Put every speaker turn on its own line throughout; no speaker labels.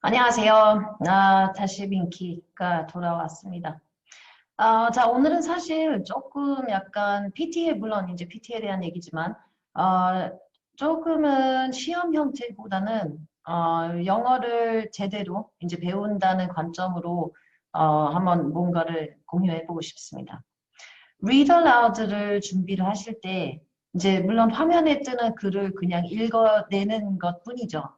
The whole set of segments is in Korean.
안녕하세요. 아, 다시 민키가 돌아왔습니다. 아, 자, 오늘은 사실 조금 약간 PT에, 물론 이제 PT에 대한 얘기지만, 어, 조금은 시험 형태보다는 어, 영어를 제대로 이제 배운다는 관점으로 어, 한번 뭔가를 공유해 보고 싶습니다. Read aloud를 준비를 하실 때 이제 물론 화면에 뜨는 글을 그냥 읽어내는 것 뿐이죠.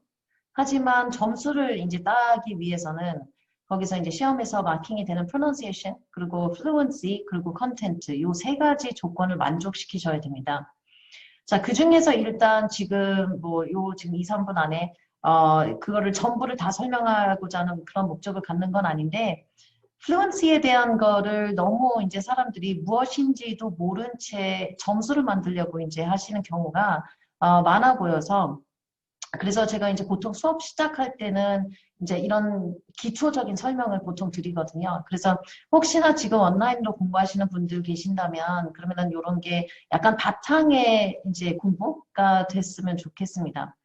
하지만 점수를 이제 따기 위해서는 거기서 이제 시험에서 마킹이 되는 pronunciation, 그리고 fluency, 그리고 content 요세 가지 조건을 만족시키셔야 됩니다. 자, 그 중에서 일단 지금 뭐 요 지금 2, 3분 안에 어 그거를 전부를 다 설명하고자 하는 그런 목적을 갖는 건 아닌데 플루언시에 대한 거를 너무 이제 사람들이 무엇인지도 모른 채 점수를 만들려고 이제 하시는 경우가 어, 많아 보여서 그래서 제가 이제 보통 수업 시작할 때는 이제 이런 기초적인 설명을 보통 드리거든요. 그래서 혹시나 지금 온라인으로 공부하시는 분들 계신다면 그러면은 이런 게 약간 바탕의 이제 공부가 됐으면 좋겠습니다.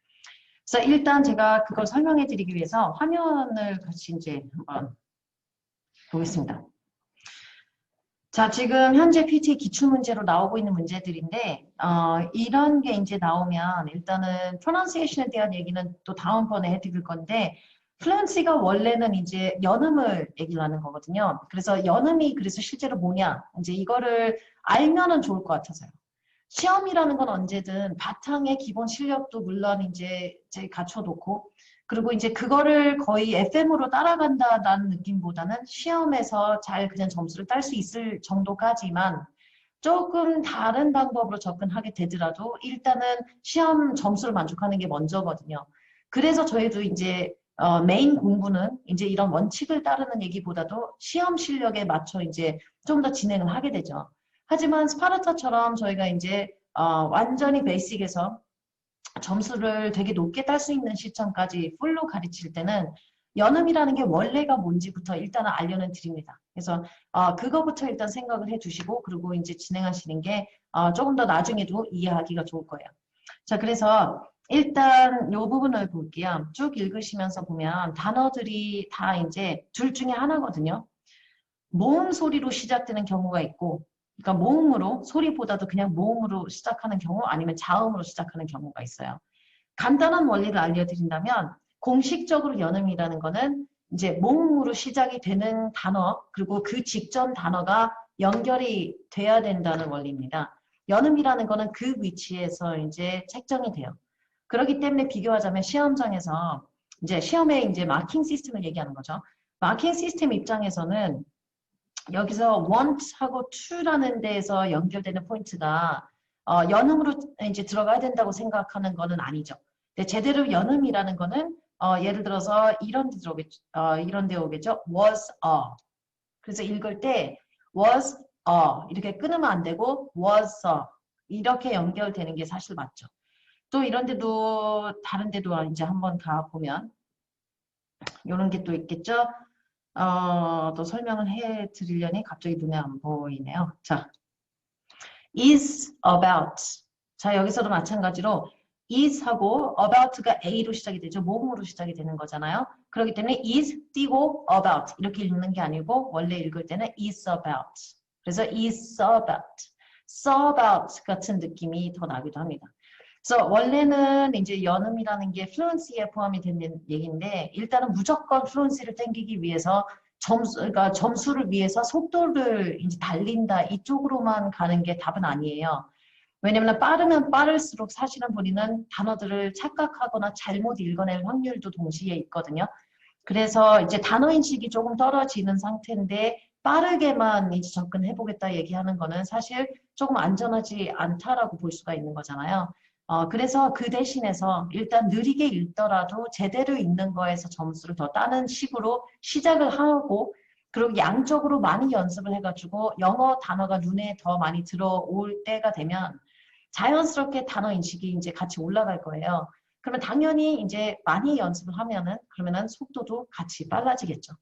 그래서 일단 제가 그걸 설명해 드리기 위해서 화면을 같이 이제 한번 보겠습니다. 자, 지금 현재 PT 기출문제로 나오고 있는 문제들인데 어, 이런 게 이제 나오면 일단은 pronunciation에 대한 얘기는 또 다음번에 해드릴 건데 플루언시가 원래는 이제 연음을 얘기를 하는 거거든요. 그래서 연음이 그래서 실제로 뭐냐 이제 이거를 알면은 좋을 것 같아서요. 시험이라는 건 언제든 바탕의 기본 실력도 물론 이제, 이제 갖춰놓고 그리고 이제 그거를 거의 FM으로 따라간다라는 느낌보다는 시험에서 잘 그냥 점수를 딸 수 있을 정도까지만 조금 다른 방법으로 접근하게 되더라도 일단은 시험 점수를 만족하는 게 먼저거든요. 그래서 저희도 이제 어, 메인 공부는 이제 이런 원칙을 따르는 얘기보다도 시험 실력에 맞춰 이제 좀 더 진행을 하게 되죠. 하지만 스파르타처럼 저희가 이제 어, 완전히 베이직에서 점수를 되게 높게 딸 수 있는 시점까지 풀로 가르칠 때는 연음이라는 게 원래가 뭔지부터 일단은 알려는 드립니다. 그래서 어, 그거부터 일단 생각을 해두시고 그리고 이제 진행하시는 게 어, 조금 더 나중에도 이해하기가 좋을 거예요. 자, 그래서 일단 이 부분을 볼게요. 쭉 읽으시면서 보면 단어들이 다 이제 둘 중에 하나거든요. 모음 소리로 시작되는 경우가 있고 그러니까 모음으로 소리보다도 그냥 모음으로 시작하는 경우 아니면 자음으로 시작하는 경우가 있어요. 간단한 원리를 알려드린다면 공식적으로 연음이라는 거는 이제 모음으로 시작이 되는 단어 그리고 그 직전 단어가 연결이 돼야 된다는 원리입니다. 연음이라는 거는 그 위치에서 이제 책정이 돼요. 그렇기 때문에 비교하자면 시험장에서 이제 시험에 이제 마킹 시스템을 얘기하는 거죠. 마킹 시스템 입장에서는 여기서 want하고 to라는 데에서 연결되는 포인트가 어, 연음으로 이제 들어가야 된다고 생각하는 거는 아니죠. 근데 제대로 연음이라는 거는 어, 예를 들어서 이런 데 들어오겠죠. 어, 이런 데 오겠죠. was a. 그래서 읽을 때 was a 이렇게 끊으면 안 되고 was a 이렇게 연결되는 게 사실 맞죠. 또 이런 데도 다른 데도 이제 한번 가 보면 이런 게 또 있겠죠. 어, 또 설명을 해 드리려니 갑자기 눈에 안 보이네요. 자, is about. 자, 여기서도 마찬가지로 is하고 about가 a로 시작이 되죠. 모음으로 시작이 되는 거잖아요. 그렇기 때문에 is 띄고 about 이렇게 읽는 게 아니고 원래 읽을 때는 is about. 그래서 is about, saw about 같은 느낌이 더 나기도 합니다. 그래서 원래는 이제 연음이라는 게 플루언시에 포함이 되는 얘기인데 일단은 무조건 플루언시를 땡기기 위해서 점수, 그러니까 점수를 위해서 속도를 이제 달린다 이쪽으로만 가는 게 답은 아니에요. 왜냐면 빠르면 빠를수록 사실은 본인은 단어들을 착각하거나 잘못 읽어낼 확률도 동시에 있거든요. 그래서 이제 단어 인식이 조금 떨어지는 상태인데 빠르게만 이제 접근해 보겠다 얘기하는 거는 사실 조금 안전하지 않다라고 볼 수가 있는 거잖아요. 어, 그래서 그 대신에서 일단 느리게 읽더라도 제대로 읽는 거에서 점수를 더 따는 식으로 시작을 하고 그리고 양적으로 많이 연습을 해가지고 영어 단어가 눈에 더 많이 들어올 때가 되면 자연스럽게 단어 인식이 이제 같이 올라갈 거예요. 그러면 당연히 이제 많이 연습을 하면은 그러면은 속도도 같이 빨라지겠죠.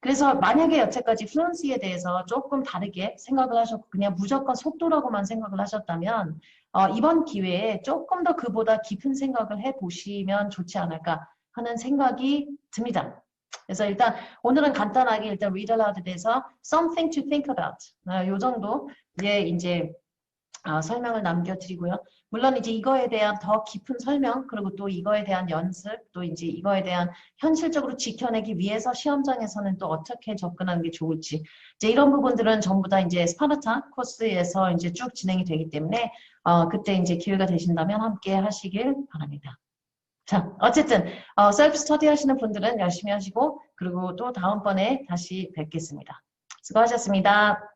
그래서 만약에 여태까지 플루언시에 대해서 조금 다르게 생각을 하셨고 그냥 무조건 속도라고만 생각을 하셨다면 어, 이번 기회에 조금 더 그보다 깊은 생각을 해보시면 좋지 않을까 하는 생각이 듭니다. 그래서 일단 오늘은 간단하게 일단 read aloud에 대해서 something to think about 아, 요 정도의 이제 아, 설명을 남겨드리고요. 물론 이제 이거에 대한 더 깊은 설명 그리고 또 이거에 대한 연습 또 이제 이거에 대한 현실적으로 지켜내기 위해서 시험장에서는 또 어떻게 접근하는 게 좋을지 이제 이런 부분들은 전부 다 이제 스파르타 코스에서 이제 쭉 진행이 되기 때문에 어, 그때 이제 기회가 되신다면 함께 하시길 바랍니다. 자, 어쨌든 어, 셀프 스터디 하시는 분들은 열심히 하시고 그리고 또 다음번에 다시 뵙겠습니다. 수고하셨습니다.